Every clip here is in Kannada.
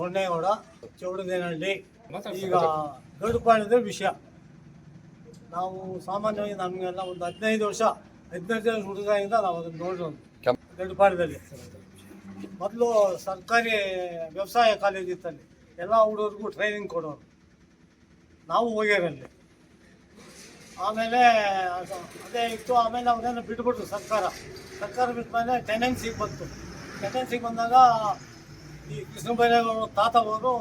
ಸೊನ್ನೇಗೌಡ ಚೌಡದೇನಹಳ್ಳಿ. ಈಗ ಗಡುಪಾಳ್ಯದ ವಿಷಯ. ನಾವು ಸಾಮಾನ್ಯವಾಗಿ ನಮಗೆಲ್ಲ ಒಂದು ಹದಿನೈದು ವರ್ಷ ಹದಿನೈದು ವರ್ಷ ಹುಡುಗರಿಂದ ನಾವು ಅದನ್ನು ನೋಡೋದು ಗಡುಪಾಳ್ಯದಲ್ಲಿ ಮೊದಲು ಸರ್ಕಾರಿ ವ್ಯವಸಾಯ ಕಾಲೇಜ್ ಇತ್ತಲ್ಲಿ. ಎಲ್ಲ ಹುಡುಗರಿಗೂ ಟ್ರೈನಿಂಗ್ ಕೊಡೋರು. ನಾವು ಹೋಗ್ಯಾರಲ್ಲಿ ಆಮೇಲೆ ಅದೇ ಇತ್ತು. ಆಮೇಲೆ ಅವರೇನು ಬಿಟ್ಬಿಟ್ರು ಸರ್ಕಾರ. ಸರ್ಕಾರ ಬಿಟ್ಟ ಮೇಲೆ ಟೆನೆನ್ಸಿಗೆ ಬಂತು. ಟೆನೆನ್ಸಿಗೆ ಬಂದಾಗ ಈ ಕೃಷ್ಣ ತಾತ ಅವರು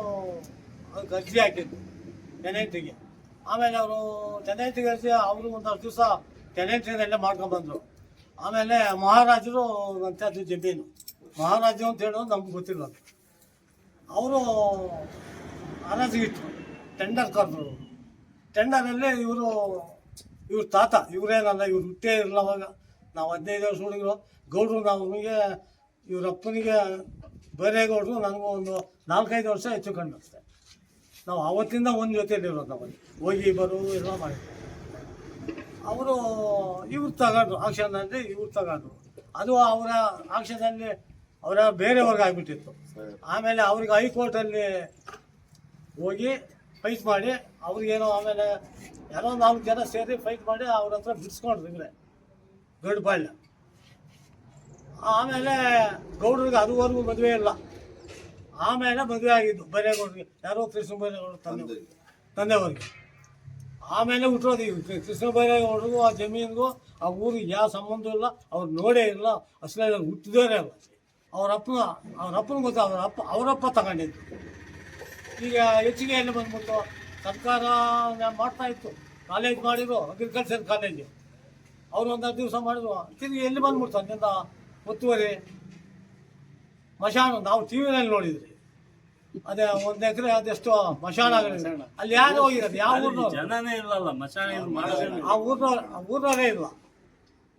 ಅದಕ್ಕೆ ಅರ್ಜಿ ಹಾಕಿದ್ರು ಟೆನೆಂಟಿಗೆ ಆಮೇಲೆ ಅವರು ಟೆನೆಂಟಿಗೆ ಅರ್ಜಿ ಅವರು ಒಂದಷ್ಟು ದಿವಸ ಟೆನೆಂಟಿನಲ್ಲೇ ಮಾಡ್ಕೊಂಡ್ಬಂದರು ಆಮೇಲೆ ಮಹಾರಾಜರು ಅಂಥದ್ದು ಜಮೀನು. ಮಹಾರಾಜರು ಅಂತ ಹೇಳೋದು ನಮ್ಗೆ ಗೊತ್ತಿಲ್ಲ ಅವರು ಹರಾಜಿಗಿಟ್ರು ಟೆಂಡರ್ ಕರೆದ್ರು. ಟೆಂಡರಲ್ಲಿ ಇವರು, ಇವ್ರ ತಾತ, ಇವರೇನಲ್ಲ, ಇವ್ರು ಹುಟ್ಟೇ ಇರಲ್ಲ ಅವಾಗ ನಾವು ಹದಿನೈದು ವರ್ಷ ಹುಡುಗರು, ಗೌಡ್ರು, ನಾವು ಇವ್ರ ಅಪ್ಪನಿಗೆ ಬೈರೇಗೌಡರು ನನಗೂ ಒಂದು ನಾಲ್ಕೈದು ವರ್ಷ ಹೆಚ್ಚು ಕಂಡು ಅಷ್ಟೆ. ನಾವು ಅವತ್ತಿಂದ ಒಂದು ಜೊತೆಯಲ್ಲಿರೋದು ನಾವು. ಹೋಗಿ ಬರೋದು ಎಲ್ಲ ಮಾಡಿದ್ವಿ ಅವರು ಇವ್ರು ತಗೊಂಡ್ರು ಆಕ್ಷನಲ್ಲಿ ಇವ್ರು ತಗೊಂಡ್ರು. ಅದು ಅವರ ಆಕ್ಷನಲ್ಲಿ ಅವರ ಬೇರೆಯವ್ರಿಗೆ ಆಗಿಬಿಟ್ಟಿತ್ತು. ಆಮೇಲೆ ಅವ್ರಿಗೆ ಹೈಕೋರ್ಟಲ್ಲಿ ಹೋಗಿ ಫೈಟ್ ಮಾಡಿ, ಅವ್ರಿಗೇನೋ ಆಮೇಲೆ ಯಾರೋ ನಾಲ್ಕು ಜನ ಸೇರಿ ಫೈಟ್ ಮಾಡಿ ಅವ್ರ ಹತ್ರ ಬಿಡಿಸ್ಕೊಂಡ್ರು ಇವರೇ. ಗಡ್ಬಾಳ್ಯ ಆಮೇಲೆ ಗೌಡ್ರಿಗೆ ಅದುವರೆಗೂ ಮದುವೆ ಇಲ್ಲ. ಆಮೇಲೆ ಮದುವೆ ಆಗಿದ್ದು ಬೈರೇಗೌಡರಿಗೆ. ಯಾರೋ ಕೃಷ್ಣ ಬೈರೇಗೌಡರು ತಂದೆ ತಂದೆಯವ್ರಿಗೆ. ಆಮೇಲೆ ಹುಟ್ಟೋದು ಈಗ ಕೃಷ್ಣ ಬೈರೇಗೌಡರಿಗೂ, ಆ ಜಮೀನಿಗೂ, ಆ ಊರಿಗೆ ಯಾವ ಸಂಬಂಧ ಇಲ್ಲ. ಅವ್ರು ನೋಡೇ ಇಲ್ಲ. ಅಸಲೇ ಹುಟ್ಟಿದವರೇ ಅಲ್ಲ. ಅವ್ರ ಅಪ್ಪನ ಅವ್ರ ಅಪ್ಪನ ಗೊತ್ತು? ಅಪ್ಪ ಅವರಪ್ಪ ತಗೊಂಡಿದ್ದು. ಈಗ ಹೆಚ್ಚಿಗೆ ಎಲ್ಲಿ ಬಂದ್ಬಿಟ್ಟು ಸರ್ಕಾರ ಮಾಡ್ತಾ ಇತ್ತು. ಕಾಲೇಜ್ ಮಾಡಿದ್ರು, ಅಗ್ರಿಕಲ್ಚರ್ ಕಾಲೇಜು. ಅವ್ರು ಒಂದಷ್ಟು ದಿವಸ ಮಾಡಿದ್ರು. ತಿರುಗಿ ಎಲ್ಲಿ ಬಂದ್ಬಿಡ್ತು ಅಲ್ಲಿಂದ? ಒತ್ತುವರಿ ಮಶಾನ ನಾವು ಟಿ ವಿನಲ್ಲಿ ನೋಡಿದ್ರಿ. ಅದೇ ಒಂದು ಎಕರೆ ಅದೆಷ್ಟು ಮಶಾಣ ಅಲ್ಲಿ ಯಾರು ಹೋಗಿರೋದು ಯಾವ ಊರ್ನವ್ರು? ಜನನೇ ಇಲ್ಲಲ್ಲ ಮಶಾನ. ಆ ಊರ್ನ ಆ ಊರ್ನವರೇ ಇಲ್ಲ.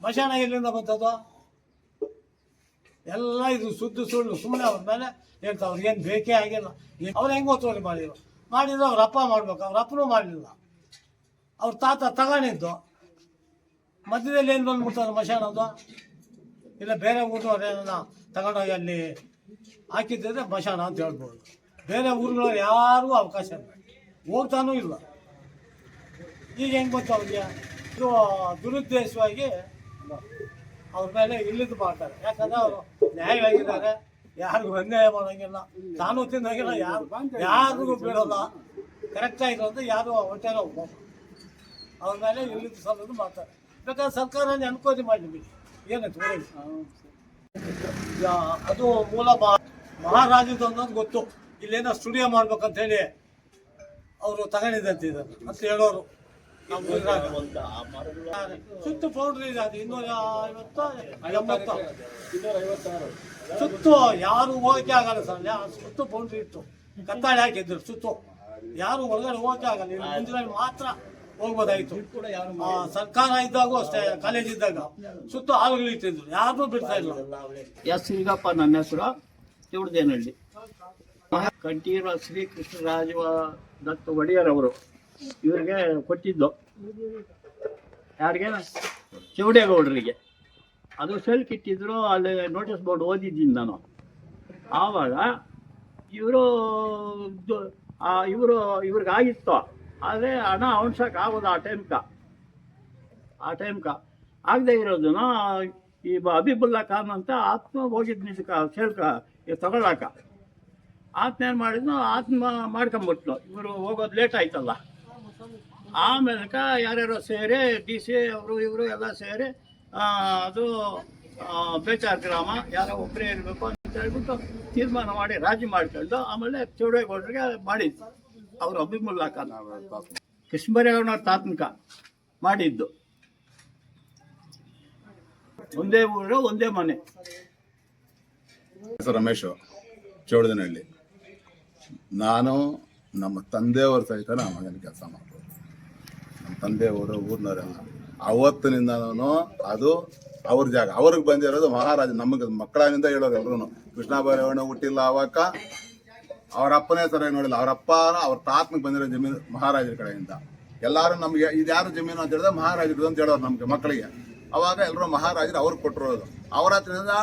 ಮಶಾನ ಎಲ್ಲಿಂದ ಬಂತದ್ದು ಎಲ್ಲ ಇದು ಸುದ್ದು ಸುಳ್ಳು ಸುಮ್ಮನೆ ಅವ್ರ ಮೇಲೆ ಹೇಳ್ತಾ ಅವ್ರಿಗೇನು ಬೇಕೇ ಆಗಿಲ್ಲ. ಅವ್ರು ಹೆಂಗೆ ಒತ್ತುವರಿ ಮಾಡಿದ್ರು? ಮಾಡಿದ್ರು ಅವ್ರ ಅಪ್ಪ ಮಾಡ್ಬೇಕು ಅವ್ರ ಅಪ್ಪನೂ ಮಾಡಲಿಲ್ಲ. ಅವ್ರ ತಾತ ತಗೊಂಡಿದ್ದು ಮಧ್ಯದಲ್ಲಿ ಏನು ಬಂದ್ಬಿಡ್ತಾರೆ ಮಶಾಣದ್ದು ಇಲ್ಲ, ಬೇರೆ ಊರು ಏನನ್ನ ತಗೊಂಡೋಗಿ ಅಲ್ಲಿ ಹಾಕಿದ್ದರೆ ಮಶಾನ ಅಂತ ಹೇಳ್ಬೋದು. ಬೇರೆ ಊರುಗಳವ್ರು ಯಾರಿಗೂ ಅವಕಾಶ ಇಲ್ಲ. ಹೋಗ್ತಾನೂ ಇಲ್ಲ. ಈಗ ಹೆಂಗೆ ಗೊತ್ತು ಅವ್ರಿಗೆ ಇದು ದುರುದ್ದೇಶವಾಗಿ ಅವ್ರ ಮೇಲೆ ಇಲ್ಲಿದ್ದು ಮಾಡ್ತಾರೆ. ಯಾಕಂದ್ರೆ ಅವರು ನ್ಯಾಯವಾಗಿದ್ದಾರೆ. ಯಾರಿಗೂ ಅನ್ಯಾಯ ಮಾಡೋಂಗಿಲ್ಲ. ತಾನು ತಿನ್ನೋಂಗಿಲ್ಲ, ಯಾರು, ಯಾರಿಗೂ ಬಿಡೋಲ್ಲ. ಕರೆಕ್ಟ್ ಆಗಿರೋ ಅಂತ ಯಾರು ಹೊಟ್ಟೆಲ್ಲ ಅವ್ರ ಮೇಲೆ ಇಲ್ಲಿದ್ದು ಸಲ್ಲದು ಮಾಡ್ತಾರೆ. ಬೇಕಾದ್ರೆ ಸರ್ಕಾರ ಅನುಕೋತಿ ಮಾಡಿ ಬಿಡಿ ಏನಾಯ್ತು ಅದು ಮೂಲ ಮಹಾ ಮಹಾರಾಜದ ಅನ್ನೋದು ಗೊತ್ತು. ಇಲ್ಲೇನೋ ಸ್ಟುಡಿಯೋ ಮಾಡ್ಬೇಕಂತ ಹೇಳಿ ಅವರು ತಗೊಂಡಿದ್ದಂತೆ ಇದನ್ನು ಅಂತ ಹೇಳೋರು. ಸುತ್ತು ಪೌಡ್ರ್ ಇದೆ ಅದು, ಇನ್ನೂರ ಐವತ್ತ ಸುತ್ತು ಯಾರು ಹೋಗಕ್ಕೆ ಆಗಲ್ಲ ಸರ್. ಸುತ್ತು ಪೌಡ್ರಿ ಇತ್ತು. ಕತ್ತಾಳೆ ಹಾಕಿದ್ರು ಸುತ್ತು. ಯಾರು ಹೊರಗಡೆ ಹೋಗಕ್ಕೆ ಆಗಲ್ಲ. ಇಲ್ಲಿ ಮಾತ್ರ. ಹೋಗ್ಬೋದಾಯ್ತು. ಸರ್ಕಾರ ಇದ್ದಾಗೂ ಅಷ್ಟೇ ಕಾಲೇಜ್ ಇದ್ದಾಗ. ಸುತ್ತ ಹಾಲುಗಳು ಇಟ್ಟಿದ್ರು ಯಾರನ್ನೂ ಬಿಡ್ತಾ ಇಲ್ಲ. ಎಸ್ ಸಿಂಗಪ್ಪ ನನ್ನ ಹೆಸರು. ತಿಳಿದೇನಳ್ಳಿ ಕಂಠೀರ ಶ್ರೀ ಕೃಷ್ಣರಾಜ ದತ್ತ ಒಡೆಯರ್ ಅವರು ಇವ್ರಿಗೆ ಕೊಟ್ಟಿದ್ದು. ಯಾರಿಗೆ? ಚೌಡೇಗೌಡರಿಗೆ ಅದು ಸೆಲ್ಕ್ ಇಟ್ಟಿದ್ರು ಅಲ್ಲಿ ನೋಟಿಸ್ ಬೋರ್ಡ್ ಓದಿದ್ದೀನಿ ನಾನು. ಆವಾಗ ಇವರು ಇವರು ಇವ್ರಿಗೆ ಆಗಿತ್ತು ಆದರೆ ಹಣ ಆಗೋದು ಆ ಟೈಮ್ಕ ಆ ಟೈಮ್ಕ ಆಗದೆ ಇರೋದನ್ನ ಈ ಅಬಿಬುಲ್ಲಾ ಖಾನ್ ಅಂತ ಆತ್ಮ ಹೋಗಿದ್ ನಿಜಕ್ಕ ಸೇಳ್ಕ ತಗೊಳಕ. ಆತ್ಮ ಏನು ಮಾಡಿದ್ನು, ಆತ್ಮ ಮಾಡ್ಕೊಂಬಿಟ್ಲು. ಇವರು ಹೋಗೋದು ಲೇಟ್ ಆಯ್ತಲ್ಲ. ಆಮೇಲೆ ಯಾರ್ಯಾರೋ ಸೇರಿ, ಡಿ ಸಿ ಅವರು ಇವರು ಎಲ್ಲ ಸೇರಿ ಅದು ಬೇಚಾರ್ ಗ್ರಾಮ, ಯಾರೋ ಒಬ್ಬರೇ ಇರಬೇಕು ಅಂತ ಹೇಳ್ಬಿಟ್ಟು ತೀರ್ಮಾನ ಮಾಡಿ ರಾಜಿ ಮಾಡ್ಕೊಂಡು, ಆಮೇಲೆ ಚೌಡೇಗೌಡರಿಗೆ ಮಾಡಿದ್ದು ಅವರು ಅಭಿಮುಲ್ಲಾ ಖಾನ್ ಕೃಷ್ಣಬರೇಗೌಡನ ತಾತ್ಮಿಕ ಮಾಡಿದ್ದು. ಒಂದೇ ಊರು, ಒಂದೇ ಮನೆ. ರಮೇಶ್ ಚೋಳದನಹಳ್ಳಿ ನಾನು ನಮ್ಮ ತಂದೆಯವರ ಸಹಿತ ನಮ್ಮ ಮಗನ ಕೆಲಸ ಮಾಡ್ಬೋದು. ನಮ್ಮ ತಂದೆಯವರು ಊರಿನವರೆಲ್ಲ. ಅವತ್ತಿನಿಂದ ಅದು ಅವ್ರ ಜಾಗ. ಅವ್ರಿಗೆ ಬಂದಿರೋದು ಮಹಾರಾಜ, ನಮಗೆ ಮಕ್ಕಳಿಂದ ಹೇಳೋರು ಎಲ್ರು ಕೃಷ್ಣ ಬೈರೇವಣ್ಣ ಹುಟ್ಟಿಲ್ಲ ಅವಾಗ ಅವ್ರ ಅಪ್ಪನೇ ಸರಿಯಾಗಿ ನೋಡಿಲ್ಲ. ಅವ್ರ ಅಪ್ಪ ಅವ್ರ ತಾತನಿಗೆ ಬಂದಿರೋ ಜಮೀನು ಮಹಾರಾಜರ ಕಡೆಯಿಂದ. ಎಲ್ಲರೂ ನಮಗೆ ಇದು ಯಾರು ಜಮೀನು ಅಂತ ಹೇಳಿದ್ರೆ ಮಹಾರಾಜರದು ಅಂತ ಹೇಳೋರು ನಮಗೆ ಮಕ್ಕಳಿಗೆ. ಅವಾಗ ಎಲ್ಲರೂ ಮಹಾರಾಜರು ಅವ್ರಿಗೆ ಕೊಟ್ಟಿರೋದು ಅವ್ರ ಹತ್ರದಿಂದ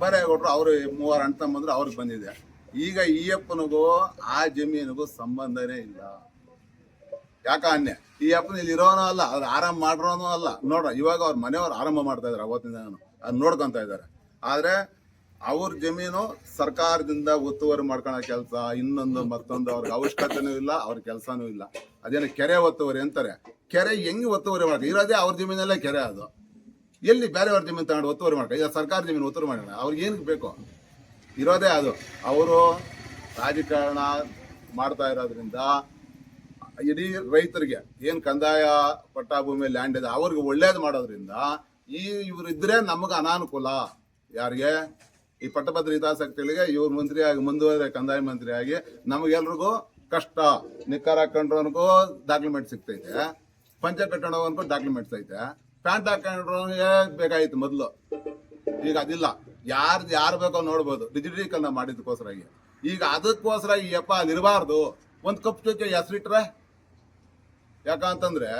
ಬರೇಗೌಡರು ಅವರು ಮೂವರು ಅಣ್ಣ ತಮ್ಮಂದ್ರೆ ಅವ್ರಿಗೆ ಬಂದಿದೆ. ಈಗ ಈ ಅಪ್ಪನಿಗೂ ಆ ಜಮೀನಿಗೂ ಸಂಬಂಧನೇ ಇಲ್ಲ. ಯಾಕ ಅನ್ಯ? ಈ ಅಪ್ಪನ ಇಲ್ಲಿ ಇರೋನೂ ಅಲ್ಲ, ಅವ್ರು ಆರಾಮ ಮಾಡಿರೋನೂ ಅಲ್ಲ. ನೋಡ್ರ, ಇವಾಗ ಅವ್ರ ಮನೆಯವ್ರು ಆರಂಭ ಮಾಡ್ತಾ ಇದಾರೆ ಅವತ್ತಿಂದ ಅದ್ ನೋಡ್ಕೊಂತ ಇದ್ದಾರೆ ಆದ್ರೆ ಅವ್ರ ಜಮೀನು ಸರ್ಕಾರದಿಂದ ಒತ್ತುವರಿ ಮಾಡ್ಕೊಳೋ ಕೆಲಸ, ಇನ್ನೊಂದು ಮತ್ತೊಂದು ಅವ್ರಿಗೆ ಅವಶ್ಯಕತೆನೂ ಇಲ್ಲ, ಅವ್ರ ಕೆಲಸನೂ ಇಲ್ಲ. ಅದೇನು ಕೆರೆ ಒತ್ತುವರಿ ಅಂತಾರೆ. ಕೆರೆ ಹೆಂಗೆ ಒತ್ತುವರಿ ಮಾಡ್ತಾರೆ ಇರೋದೇ ಅವ್ರ ಜಮೀನಲ್ಲೇ ಕೆರೆ ಅದು. ಎಲ್ಲಿ ಬೇರೆಯವ್ರ ಜಮೀನು ತಗೊಂಡು ಒತ್ತುವರಿ ಮಾಡ್ತಾರೆ ಈಗ ಸರ್ಕಾರ ಜಮೀನು ಒತ್ತುವರಿ ಮಾಡೋಣ ಅವ್ರಿಗೆ ಏನಕ್ಕೆ ಬೇಕು? ಇರೋದೇ ಅದು. ಅವರು ರಾಜಕಾರಣ ಮಾಡ್ತಾ ಇರೋದ್ರಿಂದ ಇಡೀ ರೈತರಿಗೆ ಏನು ಕಂದಾಯ ಪಟ್ಟಾಭೂಮಿ ಲ್ಯಾಂಡ್ ಇದೆ, ಅವ್ರಿಗೆ ಒಳ್ಳೇದು ಮಾಡೋದ್ರಿಂದ ಈ ಇವರಿದ್ರೆ ನಮಗೆ ಅನಾನುಕೂಲ. ಯಾರಿಗೆ? ಈ ಪಟ್ಟಭದ್ರ ಹಿತಾಸಕ್ತಿಗಳಿಗೆ ಇವ್ರ ಮಂತ್ರಿ ಆಗಿ ಮುಂದುವರೆ ಕಂದಾಯ ಮಂತ್ರಿ ಆಗಿ ನಮಗೆಲ್ರಿಗೂ ಕಷ್ಟ. ನಿಕ್ಕರ್ ಹಾಕೊಂಡ್ರವನಿಗೂ ಡಾಕ್ಯುಮೆಂಟ್ ಸಿಗ್ತೈತೆ. ಪಂಚ ಕಟ್ಟಣವನ್ಗೂ ಡಾಕ್ಯುಮೆಂಟ್ಸ್ ಐತೆ ಪ್ಯಾಂಟ್ ಹಾಕೊಂಡ್ರವನಿಗೆ ಬೇಕಾಗಿತ್ತು ಮೊದಲು. ಈಗ ಅದಿಲ್ಲ. ಯಾರು ಯಾರು ಬೇಕೋ ನೋಡ್ಬೋದು. ಡಿಜಿಟಲೀಕರಣ ಮಾಡಿದ್ದಕ್ಕೋಸ್ಕರ ಈಗ ಅದಕ್ಕೋಸ್ಕರ ಈ ಅಪ್ಪ ಅಲ್ಲಿರಬಾರ್ದು ಒಂದು ಕಪ್ ಚುಕ್ಕೆ ಹೆಸರಿಟ್ರೆ? ಯಾಕಂತಂದ್ರೆ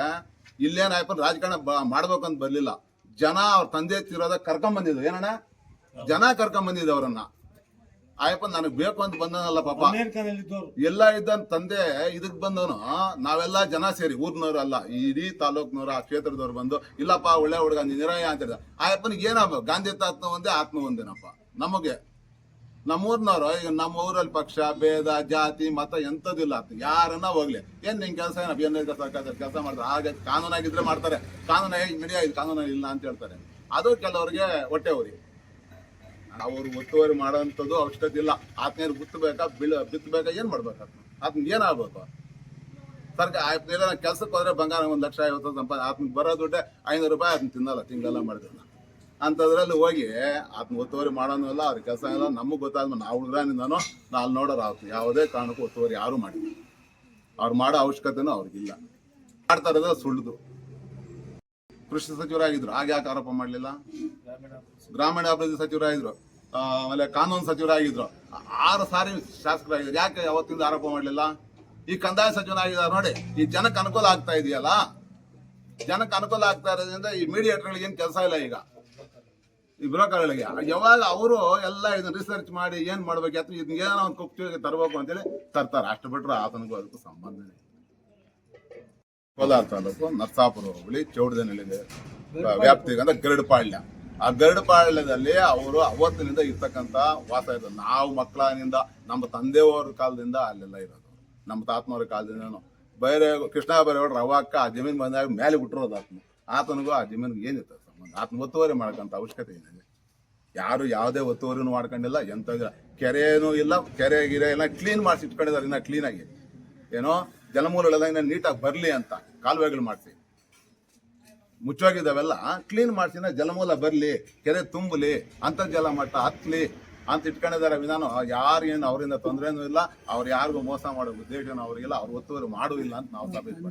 ಇಲ್ಲೇನಾಯ್ತು ರಾಜಕಾರಣ ಮಾಡ್ಬೇಕಂತ ಬರ್ಲಿಲ್ಲ. ಜನ ಅವ್ರ ತಂದೆ ತಿರೋದ ಕರ್ಕೊಂಡ್ ಬಂದಿದ್ರು ಏನಣ್ಣ? ಜನ ಕರ್ಕೊಂಡ್ ಬಂದಿದ್ದು ಅವರನ್ನ ಆಯಪ್ಪ ನನಗ್ ಬೇಕು ಅಂತ ಬಂದನಲ್ಲ ಪಾಪ. ಎಲ್ಲ ಇದ್ದ ತಂದೆ ಇದಕ್ ಬಂದವನು ನಾವೆಲ್ಲ ಜನ ಸೇರಿ ಊರ್ನವ್ರು ಅಲ್ಲ ಇಡೀ ತಾಲೂಕ್ನವ್ರು ಆ ಕ್ಷೇತ್ರದವ್ರು ಬಂದು ಇಲ್ಲಪ್ಪ ಒಳ್ಳೆ ಹುಡುಗ ನಿರಾಯ ಅಂತ ಹೇಳಿದ. ಆಯಪ್ಪನಿಗೆ ಏನಪ್ಪ ಗಾಂಧಿ ತಾತ್ಮ ಒಂದೇ ಆತ್ಮ ಒಂದೇನಪ್ಪ? ನಮಗೆ. ನಮ್ಮೂರ್ನವ್ರು ಈಗ ನಮ್ಮ ಊರಲ್ಲಿ ಪಕ್ಷ ಭೇದ ಜಾತಿ ಮತ ಎಂಥದಿಲ್ಲ ಅಂತ ಯಾರನ್ನ ಹೋಗ್ಲಿ. ಏನ್ ನಿನ್ ಕೆಲಸ ಏನಪ್ಪ? ಏನ್ ಸರ್ಕಾರದಲ್ಲಿ ಕೆಲಸ? ಮಾಡ್ತಾರೆ ಹಾಗೆ ಕಾನೂನಾಗಿದ್ರೆ ಮಾಡ್ತಾರೆ. ಕಾನೂನು ಇದು ಕಾನೂನು ಇಲ್ಲ ಅಂತ ಹೇಳ್ತಾರೆ. ಅದು ಕೆಲವರಿಗೆ ಹೊಟ್ಟೆ ಉರಿ. ಅವ್ರು ಒತ್ತುವರಿ ಮಾಡೋಂಥದ್ದು ಅವಶ್ಯಕತೆ ಇಲ್ಲ ಆತ್ಮೀಯರು ಬಿತ್ತಬೇಕಾ ಬಿಳ ಬಿತ್ತಬೇಕಾ? ಏನ್ ಮಾಡ್ಬೇಕು? ಆತ್ಮ ಏನಾಗ್ಬೇಕು ಸರ್ಕಾರ, ಆಯ್ತು ಕೆಲ್ಸಕ್ಕೆ ಹೋದ್ರೆ ಬಂಗಾರ ಒಂದು ಲಕ್ಷ ಐವತ್ತು ಸಂಪಾದ ಆತ್ಮ ಬರೋ ದುಡ್ಡೆ ಐನೂರು ರೂಪಾಯಿ ಆತ್ಮ ತಿನ್ನಲ್ಲ, ತಿಂಗಳೆಲ್ಲ ಮಾಡಿದ್ರೆ ಅಂಥದ್ರಲ್ಲಿ ಹೋಗಿ, ಆತ್ಮ ಒತ್ತುವರಿ ಮಾಡೋನು ಇಲ್ಲ ಅವ್ರ ಕೆಲಸ ಇಲ್ಲ, ನಮಗೆ ಗೊತ್ತಾದ್ಮೇಲೆ ನಾವು ಹುಡುಗನಿಂದನೂ ನಾನು ಅಲ್ಲಿ ನೋಡೋರು ಆಯ್ತು ಯಾವುದೇ ಕಾರಣಕ್ಕೂ ಒತ್ತುವರಿ ಯಾರು ಮಾಡಿಲ್ಲ. ಅವ್ರು ಮಾಡೋ ಅವಶ್ಯಕತೆನೂ ಅವ್ರಿಗಿಲ್ಲ. ಮಾಡ್ತಾ ಇರೋದು ಸುಳ್ಳುದು. ಕೃಷಿ ಸಚಿವರಾಗಿದ್ರು. ಹಾಗೆ ಯಾಕೆ ಆರೋಪ ಮಾಡಲಿಲ್ಲ? ಗ್ರಾಮೀಣಾಭಿವೃದ್ಧಿ ಸಚಿವರಾಗಿದ್ರು. ಆಮೇಲೆ ಕಾನೂನು ಸಚಿವರಾಗಿದ್ರು. ಆರು ಸಾರಿ ಶಾಸಕರಾಗಿದ್ರು. ಯಾಕೆ ಅವತ್ತಿಂದ ಆರೋಪ ಮಾಡಲಿಲ್ಲ? ಈ ಕಂದಾಯ ಸಚಿವನಾಗಿದ್ದಾರೆ ನೋಡಿ ಈ ಜನಕ್ಕೆ ಅನುಕೂಲ ಆಗ್ತಾ ಇದೆಯಲ್ಲ? ಜನಕ್ಕೆ ಅನುಕೂಲ ಆಗ್ತಾ ಇರೋದ್ರಿಂದ ಈ ಮೀಡಿಯೇಟರ್ಗಳಿಗೆ ಏನು ಕೆಲಸ ಇಲ್ಲ ಈಗ. ಈ ಬ್ರೋಕರ್ಗಳಿಗೆ. ಯಾವಾಗ ಅವರು ಎಲ್ಲ ಇದನ್ನ ರಿಸರ್ಚ್ ಮಾಡಿ ಏನು ಮಾಡ್ಬೇಕು ಅಥವಾ ಇದನ್ನ ಏನೋ ಒಂದು ಕುಕ್ತಿಗೆ ತರಬೇಕು ಅಂತೇಳಿ ತರ್ತಾರೆ. ಅಷ್ಟು ಬಿಟ್ರೆ ಆತನಿಗೂ ಅದಕ್ಕೂ ಸಂಬಂಧನೇ ಇಲ್ಲ. ಕೋಲಾರ ತಾಲೂಕು ನರ್ಸಾಪುರ ಹೋಬಳಿ ಚೌಡದನಲ್ಲಿದೆ ವ್ಯಾಪ್ತಿಗೆ ಅಂದ್ರೆ ಗರುಡಪಾಳ್ಯ ಆ ಗರುಡಪಾಳ್ಯದಲ್ಲಿ ಅವರು ಅವತ್ತಿನಿಂದ ಇರ್ತಕ್ಕಂಥ ವಾಸ ಇರೋದು. ನಾವು ಮಕ್ಕಳಿಂದ ನಮ್ಮ ತಂದೆಯವರ ಕಾಲದಿಂದ ಅಲ್ಲೆಲ್ಲ ಇರೋದು. ನಮ್ಮ ತಾತನವ್ರ ಕಾಲದಿಂದ ಬೇರೆ ಕೃಷ್ಣ ಬೈರೇಗೌಡರು ಅವಕ್ಕ ಆ ಜಮೀನ್ ಬಂದಾಗ ಮೇಲೆ ಬಿಟ್ಟಿರೋದು ಆತನು ಆತನಿಗೂ ಆ ಜಮೀನಿಗೆ ಏನಿರ್ತದೆ ಸಂಬಂಧ? ಆತನ ಒತ್ತುವರಿ ಮಾಡ್ಕೊಂತ ಅವಶ್ಯಕತೆ ಏನಿದೆ ಯಾರು ಯಾವುದೇ ಒತ್ತುವರಿನೂ ಮಾಡ್ಕೊಂಡಿಲ್ಲ ಎಂತ ಕೆರೆನೂ ಇಲ್ಲ, ಕೆರೆ, ಗಿರೆ ಎಲ್ಲ ಕ್ಲೀನ್ ಮಾಡಿಸಿ ಇಟ್ಕೊಂಡಿದ್ದಾರೆ ಇನ್ನ ಕ್ಲೀನಾಗಿ ಏನೋ ಜಲಮೂಲಗಳೆಲ್ಲ ಇನ್ನ ನೀಟಾಗಿ ಬರಲಿ ಅಂತ ಕಾಲುವೆಗಳು ಮಾಡ್ತೀವಿ ಮುಚ್ಚೋಗಿದ್ದಾವೆಲ್ಲ ಕ್ಲೀನ್ ಮಾಡಿಸಿನ ಜಲಮೂಲ ಬರಲಿ ಕೆರೆ ತುಂಬಲಿ ಅಂತರ್ಜಲ ಮಟ್ಟ ಹತ್ತಲಿ ಅಂತ ಇಟ್ಕೊಂಡಿದ್ದಾರೆ ವಿಧಾನ. ಯಾರು ಏನು ಅವರಿಂದ ತೊಂದರೆನೂ ಇಲ್ಲ ಅವ್ರು ಯಾರಿಗೂ ಮೋಸ ಮಾಡೋ ಉದ್ದೇಶನೂ ಅವ್ರಿಗಿಲ್ಲ ಅವ್ರು ಒತ್ತುವರಿ ಮಾಡುವಿಲ್ಲ ಇಲ್ಲ ಅಂತ ನಾವು ಸಾಬೀತು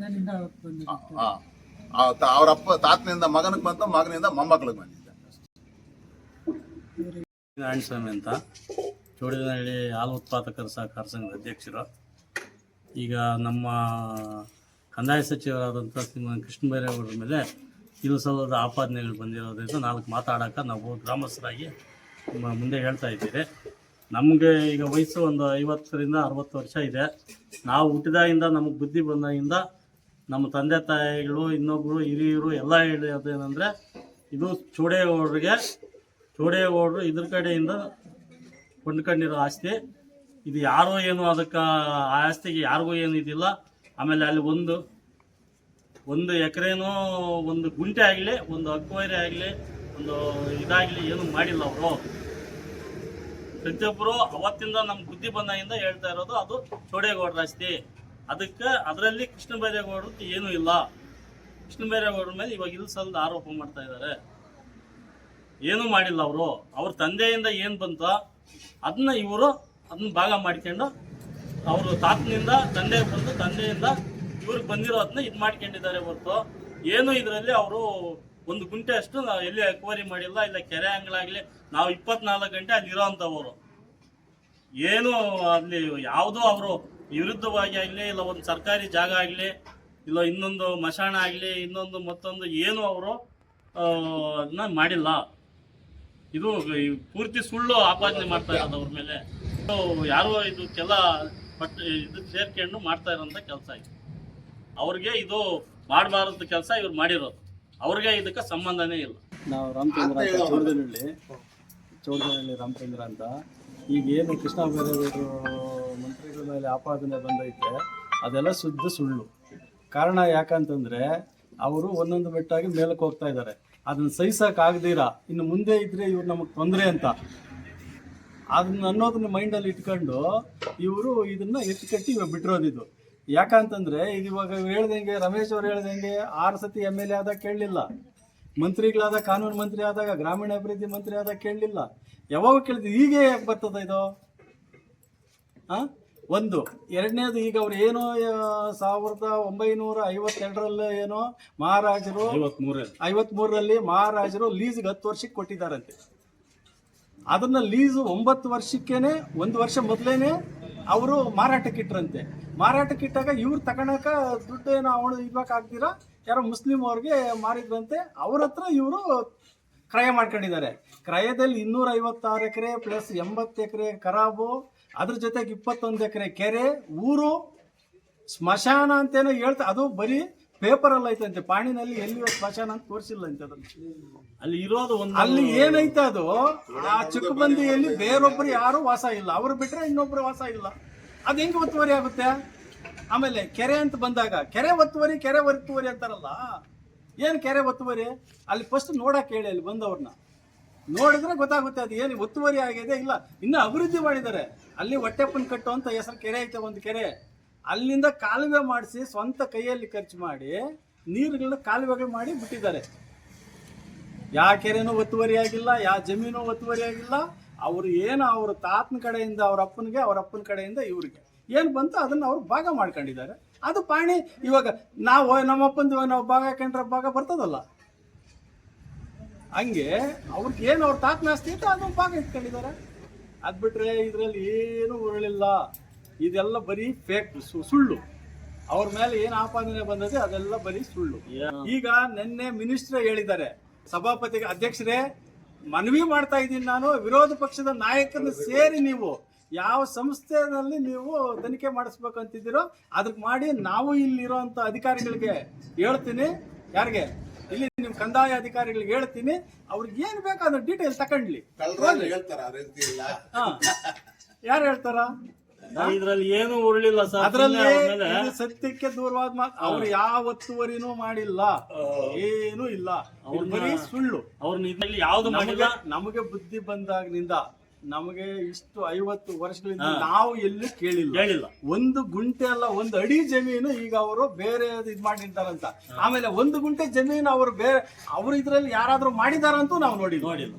ಅವ್ರ ಅಪ್ಪ ತಾತನಿಂದ ಮಗನಿಗೆ ಬಂತು ಮಗನಿಂದ ಮೊಮ್ಮಕ್ಳಿಗೆ ಬಂದಿದ್ದೆ. ನಾರಾಯಣಸ್ವಾಮಿ ಅಂತ ಚೋಡಿನಹಳ್ಳಿ ಹಾಲು ಉತ್ಪಾದಕರ ಸಹಕಾರ ಸಂಘದ ಅಧ್ಯಕ್ಷರು. ಈಗ ನಮ್ಮ ಕಂದಾಯ ಸಚಿವರಾದಂಥ ಶ್ರೀಮಾನ್ ಕೃಷ್ಣ ಬೈರೇಗೌಡರ ಮೇಲೆ ಇದು ಸಲದ ಆಪಾದನೆಗಳು ಬಂದಿರೋದ್ರಿಂದ ನಾಲ್ಕು ಮಾತಾಡೋಕೆ ನಾವು ಗ್ರಾಮಸ್ಥರಾಗಿ ಮುಂದೆ ಹೇಳ್ತಾ ಇದ್ದೀರಿ. ನಮಗೆ ಈಗ ವಯಸ್ಸು ಒಂದು ಐವತ್ತರಿಂದ ಅರವತ್ತು ವರ್ಷ ಇದೆ. ನಾವು ಹುಟ್ಟಿದಾಗಿಂದ ನಮಗೆ ಬುದ್ಧಿ ಬಂದಾಗಿಂದ ನಮ್ಮ ತಂದೆ ತಾಯಿಗಳು ಇನ್ನೊಬ್ಬರು ಹಿರಿಯರು ಎಲ್ಲ ಹೇಳೋದೇನೆಂದರೆ ಇದು ಚೂಡೇಗೌಡರಿಗೆ, ಚೂಡೇಗೌಡರು ಇದ್ರ ಕಡೆಯಿಂದ ಕೊಂಡ್ಕೊಂಡಿರೋ ಆಸ್ತಿ. ಇದು ಯಾರೋ ಏನು ಅದಕ್ಕೆ ಆಸ್ತಿಗೆ ಯಾರಿಗೂ ಏನು ಇದಿಲ್ಲ. ಆಮೇಲೆ ಅಲ್ಲಿ ಒಂದು ಒಂದು ಎಕರೆನೂ ಒಂದು ಗುಂಟೆ ಆಗಲಿ, ಒಂದು ಅಕ್ವೈರಿ ಆಗಲಿ, ಒಂದು ಇದಾಗಲಿ ಏನು ಮಾಡಿಲ್ಲ ಅವರು. ಪ್ರತಿಯೊಬ್ಬರು ಅವತ್ತಿಂದ ನಮ್ಮ ಬುದ್ಧಿ ಬಂದಾಗಿಂದ ಹೇಳ್ತಾ ಇರೋದು ಅದು ಚೋಡೇಗೌಡರ ಆಸ್ತಿ. ಅದಕ್ಕೆ ಅದರಲ್ಲಿ ಕೃಷ್ಣ ಬೈರೇಗೌಡರು ಏನೂ ಇಲ್ಲ. ಕೃಷ್ಣ ಬೈರೇಗೌಡರ ಮೇಲೆ ಇವಾಗ ಇಲ್ಲಿ ಸಲ್ದ ಆರೋಪ ಮಾಡ್ತಾ ಇದ್ದಾರೆ. ಏನೂ ಮಾಡಿಲ್ಲ ಅವರು. ಅವ್ರ ತಂದೆಯಿಂದ ಏನು ಬಂತ? ಅದನ್ನ ಇವರು ಅದನ್ನ ಭಾಗ ಮಾಡ್ಕೊಂಡು ಅವರು ತಾತನಿಂದ, ತಂದೆ ಬಂದು ತಂದೆಯಿಂದ ಇವ್ರಿಗೆ ಬಂದಿರೋದನ್ನ ಇದು ಮಾಡ್ಕೊಂಡಿದ್ದಾರೆ ಹೊರತು. ಏನು ಇದರಲ್ಲಿ ಅವರು ಒಂದು ಗುಂಟೆ ಅಷ್ಟು ನಾವು ಎಲ್ಲಿ ಎಕ್ವರಿ ಮಾಡಿಲ್ಲ, ಇಲ್ಲ ಕೆರೆ ಅಂಗಳಾಗಲಿ ನಾವು ಇಪ್ಪತ್ನಾಲ್ಕು ಗಂಟೆ ಅಲ್ಲಿ ಇರೋವಂಥವರು ಏನು ಅಲ್ಲಿ ಯಾವುದೋ ಅವರು ವಿರುದ್ಧವಾಗಿ ಆಗಲಿ, ಇಲ್ಲ ಒಂದು ಸರ್ಕಾರಿ ಜಾಗ ಆಗಲಿ, ಇಲ್ಲ ಇನ್ನೊಂದು ಮಶಾಣ ಆಗಲಿ, ಇನ್ನೊಂದು ಮತ್ತೊಂದು ಏನು ಅವರು ಅದನ್ನ ಮಾಡಿಲ್ಲ. ಇದು ಪೂರ್ತಿ ಸುಳ್ಳು ಆಪಾದನೆ ಮಾಡ್ತಾ ಇರೋದು ಅವ್ರ ಮೇಲೆ. ಯಾರೋ ಇದಕ್ಕೆಲ್ಲ ಬಟ್ ಇದು ಸೇರ್ಕೊಂಡು ಮಾಡ್ತಾ ಇರೋಂಥ ಕೆಲಸ ಇದು. ಅವ್ರಿಗೆ ಇದು ಮಾಡಬಾರದು ಕೆಲಸ ಇವ್ರು ಮಾಡಿರೋದು. ಅವ್ರಿಗೆ ಇದಕ್ಕೆ ಸಂಬಂಧನೇ ಇಲ್ಲ. ನಾವು ರಾಮಚಂದ್ರ ಅಂತ ಚೌಡದನಹಳ್ಳಿ ಚೌಡದನಹಳ್ಳಿ ರಾಮಚಂದ್ರ ಅಂತ. ಈಗ ಏನು ಕೃಷ್ಣ ಬೈರೇಗೌಡರು ಮಂತ್ರಿಗಳ ಮೇಲೆ ಆಪಾದನೆ ಬಂದೈತೆ ಅದೆಲ್ಲ ಶುದ್ಧ ಸುಳ್ಳು. ಕಾರಣ ಯಾಕಂತಂದ್ರೆ ಅವರು ಒಂದೊಂದು ಬೆಟ್ಟಾಗಿ ಮೇಲಕ್ಕೆ ಹೋಗ್ತಾ ಇದ್ದಾರೆ. ಅದನ್ನ ಸಹಿಸಕ್ ಆಗದಿರ. ಇನ್ನು ಮುಂದೆ ಇದ್ರೆ ಇವ್ರು ನಮಗೆ ತೊಂದರೆ ಅಂತ. ಅದನ್ನ ಅನ್ನೋದನ್ನ ಮೈಂಡಲ್ಲಿ ಇಟ್ಕೊಂಡು ಇವರು ಇದನ್ನ ಎತ್ತಿಕಟ್ಟಿ ಇವಾಗ ಬಿಟ್ಟಿರೋದಿದು ಯಾಕಂತಂದ್ರೆ ಇದು ಇವಾಗ ಹೇಳ್ದಂಗೆ ರಮೇಶ್ ಅವ್ರು ಹೇಳ್ದಂಗೆ ಆರು ಸತಿ ಎಂ ಎಲ್ ಎ ಆದಾಗ ಕೇಳಲಿಲ್ಲ. ಮಂತ್ರಿಗಳಾದ ಕಾನೂನು ಮಂತ್ರಿ ಆದಾಗ ಗ್ರಾಮೀಣಾಭಿವೃದ್ಧಿ ಮಂತ್ರಿ ಆದಾಗ ಕೇಳಲಿಲ್ಲ. ಯಾವಾಗ ಕೇಳಿದ್ವಿ ಹೀಗೆ ಯಾಕೆ ಬರ್ತದ ಇದು? ಆ? ಒಂದು ಎರಡನೇದು ಈಗ ಅವ್ರು ಏನೋ ಸಾವಿರದ ಒಂಬೈನೂರ ಐವತ್ತೆರಡರಲ್ಲಿ ಏನೋ ಮಹಾರಾಜರು ಐವತ್ಮೂರರಲ್ಲಿ ಮಹಾರಾಜರು ಲೀಸ್ಗೆ ಹತ್ತು ವರ್ಷಕ್ಕೆ ಕೊಟ್ಟಿದ್ದಾರಂತೆ. ಅದನ್ನ ಲೀಸು ಒಂಬತ್ತು ವರ್ಷಕ್ಕೇನೆ, ಒಂದು ವರ್ಷ ಮೊದಲೇನೆ ಅವರು ಮಾರಾಟಕ್ಕೆ ಮಾರಾಟಕ್ಕಿಟ್ಟಾಗ ಇವ್ರು ತಗೊಳಕ ದುಡ್ಡು ಏನು ಅವಳು ಇರ್ಬೇಕಾಗ್ದಿರ ಯಾರೋ ಮುಸ್ಲಿಂ ಅವ್ರಿಗೆ ಮಾರಿದ್ರಂತೆ. ಅವ್ರ ಹತ್ರ ಇವರು ಕ್ರಯ ಮಾಡ್ಕೊಂಡಿದ್ದಾರೆ. ಕ್ರಯದಲ್ಲಿ ಇನ್ನೂರ ಐವತ್ತಾರು ಎಕರೆ ಪ್ಲಸ್ ಎಂಬತ್ತು ಎಕರೆ ಕರಾಬು, ಅದ್ರ ಜೊತೆಗೆ ಇಪ್ಪತ್ತೊಂದು ಎಕರೆ ಕೆರೆ, ಊರು, ಸ್ಮಶಾನ ಅಂತೇನೋ ಹೇಳ್ತಾ ಅದು ಬರೀ ಪೇಪರಲ್ಲಿ ಐತಂತೆ ಪಾಣಿನಲ್ಲಿ ಎಲ್ಲಿಯೋ ಸ್ಮಶಾನ ಅಂತ ತೋರಿಸಿಲ್ಲ ಅಂತ ಅದನ್ನು. ಅಲ್ಲಿ ಇರೋದು ಒಂದು ಅಲ್ಲಿ ಏನೈತೆ ಅದು? ಆ ಚಿಕ್ಕಬಂದಿಯಲ್ಲಿ ಬೇರೊಬ್ಬರು ಯಾರು ವಾಸ ಇಲ್ಲ. ಅವ್ರು ಬಿಟ್ರೆ ಇನ್ನೊಬ್ರು ವಾಸ ಇಲ್ಲ. ಅದು ಹೆಂಗೆ ಒತ್ತುವರಿ ಆಗುತ್ತೆ? ಆಮೇಲೆ ಕೆರೆ ಅಂತ ಬಂದಾಗ ಕೆರೆ ಒತ್ತುವರಿ ಕೆರೆ ಒತ್ತುವರಿ ಅಂತಾರಲ್ಲ ಏನು ಕೆರೆ ಒತ್ತುವರಿ? ಅಲ್ಲಿ ಫಸ್ಟ್ ನೋಡಕ್ ಹೇಳಿ ಅಲ್ಲಿ ಬಂದವ್ರನ್ನ. ನೋಡಿದ್ರೆ ಗೊತ್ತಾಗುತ್ತೆ ಅದು ಏನು ಒತ್ತುವರಿ ಆಗಿದೆ ಇಲ್ಲ. ಇನ್ನೂ ಅಭಿವೃದ್ಧಿ ಮಾಡಿದ್ದಾರೆ. ಅಲ್ಲಿ ಹೊಟ್ಟೆಪ್ಪನ ಕಟ್ಟು ಅಂತ ಹೆಸರು ಕೆರೆ ಐತೆ ಒಂದು ಕೆರೆ. ಅಲ್ಲಿಂದ ಕಾಲುವೆ ಮಾಡಿಸಿ ಸ್ವಂತ ಕೈಯಲ್ಲಿ ಖರ್ಚು ಮಾಡಿ ನೀರುಗಳನ್ನ ಕಾಲುವೆಗಳು ಮಾಡಿ ಬಿಟ್ಟಿದ್ದಾರೆ. ಯಾವ ಕೆರೆನೂ ಒತ್ತುವರಿ ಆಗಿಲ್ಲ ಯಾವ ಜಮೀನು ಒತ್ತುವರಿ ಆಗಿಲ್ಲ, ಅವ್ರು ಏನು ಅವ್ರ ತಾತನ ಕಡೆಯಿಂದ, ಅವ್ರ ಅಪ್ಪನಿಗೆ, ಅವ್ರ ಅಪ್ಪನ ಕಡೆಯಿಂದ ಇವ್ರಿಗೆ. ಏನು ಬಂತು, ಅದನ್ನ ಅವ್ರು ಭಾಗ ಮಾಡ್ಕೊಂಡಿದ್ದಾರೆ. ಅದು ಪಾಣಿ, ಇವಾಗ ನಾವು ನಮ್ಮ ಇವಾಗ ನಾವು ಭಾಗ ಹಾಕೊಂಡ್ರೆ ಭಾಗ ಬರ್ತದಲ್ಲ? ಹಂಗೆ ಅವ್ರಿಗೆ ಏನು ಅವ್ರ ತಾತನ ಆಸ್ತಿ ಇತ್ತು ಅದನ್ನ ಭಾಗ ಇಟ್ಕೊಂಡಿದ್ದಾರೆ. ಅದು ಬಿಟ್ರೆ ಇದರಲ್ಲಿ ಏನು ಉರುಳಿಲ್ಲ. ಇದೆಲ್ಲ ಬರೀ ಫೇಕ್ ಸುಳ್ಳು. ಅವ್ರ ಮೇಲೆ ಏನು ಆಪಾದನೆ ಬಂದದೆ ಅದೆಲ್ಲ ಬರೀ ಸುಳ್ಳು. ಈಗ ನಿನ್ನೆ ಮಿನಿಸ್ಟರ್ ಹೇಳಿದ್ದಾರೆ. ಸಭಾಪತಿಗೆ ಅಧ್ಯಕ್ಷರೇ ಮನವಿ ಮಾಡ್ತಾ ಇದ್ದೀನಿ ನಾನು ವಿರೋಧ ಪಕ್ಷದ ನಾಯಕರನ್ನ ಸೇರಿ ನೀವು ಯಾವ ಸಂಸ್ಥೆನಲ್ಲಿ ನೀವು ತನಿಖೆ ಮಾಡಿಸ್ಬೇಕು ಅಂತಿದ್ದೀರೋ ಅದಕ್ಕೆ ಮಾಡಿ ನಾವು ಇಲ್ಲಿರುವಂತ ಅಧಿಕಾರಿಗಳಿಗೆ ಹೇಳ್ತೀನಿ. ಯಾರಿಗೆ? ಇಲ್ಲಿ ನಿಮ್ ಕಂದಾಯ ಅಧಿಕಾರಿಗಳಿಗೆ ಹೇಳ್ತೀನಿ. ಅವ್ರಿಗೆ ಏನ್ ಬೇಕು ಅದ್ರ ಡೀಟೇಲ್ ತಕೊಂಡ್ಲಿ ಹಾ. ಯಾರು ಹೇಳ್ತಾರ? ಇದ್ರಲ್ಲಿ ಏನು ಉರುಳಿಲ್ಲ ಸರ್ ಅದರಲ್ಲಿ ಸುಮ್ನೆ ಅವ್ರ ಇದು ಸತ್ಯಕ್ಕೆ ದೂರವಾದ ಮಾತು. ಅವ್ರು ಯಾವ ಒತ್ತುವರಿನೂ ಮಾಡಿಲ್ಲ ಏನೂ ಇಲ್ಲ. ಅವ್ರು ಬರೀ ಸುಳ್ಳು. ಅವ್ರನ್ನ ಇದ್ರಲ್ಲಿ ಯಾವ್ದು ಮಾಡಿಲ್ಲ? ನಮಗೆ ನಮಗೆ ಬುದ್ಧಿ ಬಂದಾಗಿನಿಂದ ನಮಗೆ ಇಷ್ಟು ಐವತ್ತು ವರ್ಷಗಳಿಂದ ನಾವು ಎಲ್ಲೂ ಕೇಳಿಲ್ಲ. ಹೇಳಿಲ್ಲ ಒಂದು ಗುಂಟೆ ಅಲ್ಲ ಒಂದು ಅಡಿ ಜಮೀನು ಈಗ ಅವರು ಬೇರೆ ಇದ್ ಮಾಡಿರ್ತಾರಂತ ಆಮೇಲೆ ಒಂದು ಗುಂಟೆ ಜಮೀನು ಅವರು ಬೇರೆ ಅವರು ಇದ್ರಲ್ಲಿ ಯಾರಾದ್ರೂ ಮಾಡಿದಾರಂತೂ ನಾವು ನೋಡಿ ನೋಡಿಲ್ಲ.